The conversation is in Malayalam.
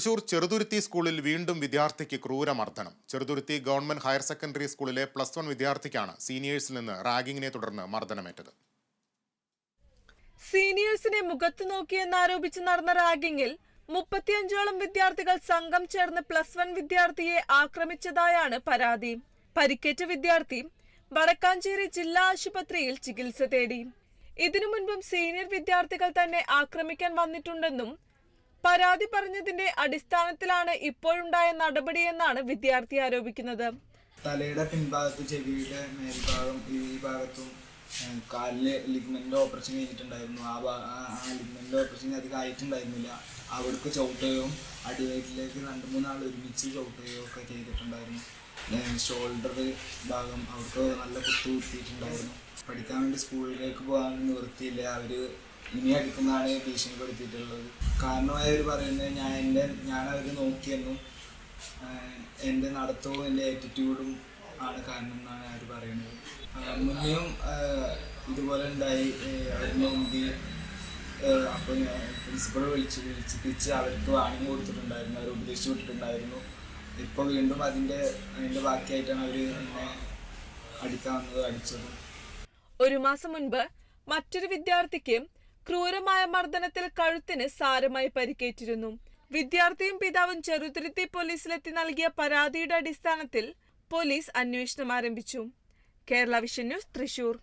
തൃശൂർ ചെറുതുരുത്തി സ്കൂളിൽ വീണ്ടും വിദ്യാർത്ഥിക്ക് ക്രൂരമർദ്ദനം. ചെറുതുരുത്തി ഗവൺമെന്റ് ഹയർ സെക്കൻഡറി സ്കൂളിലെ പ്ലസ് വൺ വിദ്യാർത്ഥിക്കാണ് സീനിയേഴ്സിൽ നിന്ന് റാഗിങ്ങിനെ തുടർന്ന് മർദ്ദനമേറ്റത്. സീനിയേഴ്സിനെ മുഖത്ത് നോക്കിയെന്നാരോപിച്ച് നടന്ന റാഗിങ്ങിൽ മുപ്പത്തിയഞ്ചോളം വിദ്യാർത്ഥികൾ സംഘം ചേർന്ന് പ്ലസ് വൺ വിദ്യാർത്ഥിയെ ആക്രമിച്ചതായാണ് പരാതി. പരിക്കേറ്റ വിദ്യാർത്ഥി വടക്കാഞ്ചേരി ജില്ലാ ആശുപത്രിയിൽ ചികിത്സ തേടി. ഇതിനു മുൻപും സീനിയർ വിദ്യാർത്ഥികൾ തന്നെ ആക്രമിക്കാൻ വന്നിട്ടുണ്ടെന്നും പരാതി പറഞ്ഞതിന്റെ അടിസ്ഥാനത്തിലാണ് ഇപ്പോഴുണ്ടായ നടപടിയെന്നാണ് വിദ്യാർത്ഥി ആരോപിക്കുന്നത്. തലയുടെ പിൻഭാഗത്ത് ചെവിയുടെ മേൽഭാഗം ഈ ഭാഗത്തും കാലിൽ ലിഗ്മെന്റ് ഓപ്പറേഷൻ കഴിഞ്ഞിട്ടുണ്ടായിരുന്നു. ആ ലിഗ്മെന്റ് ഓപ്പറേഷൻ അധികം ആയിട്ടുണ്ടായിരുന്നില്ല. അവിടേക്ക് ചവിട്ടുകയും അടിവയറ്റിലേക്ക് രണ്ട് മൂന്നാൾ ഒരുമിച്ച് ചവിട്ടുകയോ ഒക്കെ ചെയ്തിട്ടുണ്ടായിരുന്നു. ഷോൾഡർ ഭാഗം അവർക്ക് നല്ല കുത്തു കുത്തിയിട്ടുണ്ടായിരുന്നു. പഠിക്കാൻ വേണ്ടി സ്കൂളിലേക്ക് പോകാൻ നിവൃത്തിയില്ല. അവർ ഇനി അടിക്കുന്നതാണ് ഭീഷണിപ്പെടുത്തിയിട്ടുള്ളത് കാരണമായവർ പറയുന്നത് ഞാൻ എന്റെ ഞാൻ അവർ നോക്കിയെന്നും എന്റെ നടത്തവും എന്റെ ആറ്റിറ്റ്യൂഡും ആണ് കാരണം എന്നാണ് അവർ പറയുന്നത്. മുന്നേയും ഇതുപോലെ ഉണ്ടായി അതിന് മുമ്പ് അപ്പോൾ പ്രിൻസിപ്പൾ വിളിച്ച് വിളിച്ചിപ്പിച്ച് അവർക്ക് വാണിംഗ് കൊടുത്തിട്ടുണ്ടായിരുന്നു അവർ ഉപദേശിച്ചു വിട്ടിട്ടുണ്ടായിരുന്നു. ഇപ്പോൾ വീണ്ടും അതിന്റെ അതിന്റെ ബാക്കിയായിട്ടാണ് അവർ എന്നെ അടിക്കാൻ വന്നത് അടിച്ചതും. ഒരു മാസം മുൻപ് മറ്റൊരു വിദ്യാർത്ഥിക്ക് ക്രൂരമായ മർദ്ദനത്തിൽ കഴുത്തിന് സാരമായി പരിക്കേറ്റിരുന്നു. വിദ്യാർത്ഥിയും പിതാവും ചെറുതുരുത്തി പോലീസിലെത്തി നൽകിയ പരാതിയുടെ അടിസ്ഥാനത്തിൽ പോലീസ് അന്വേഷണം ആരംഭിച്ചു. Kerala vision news Thrissur.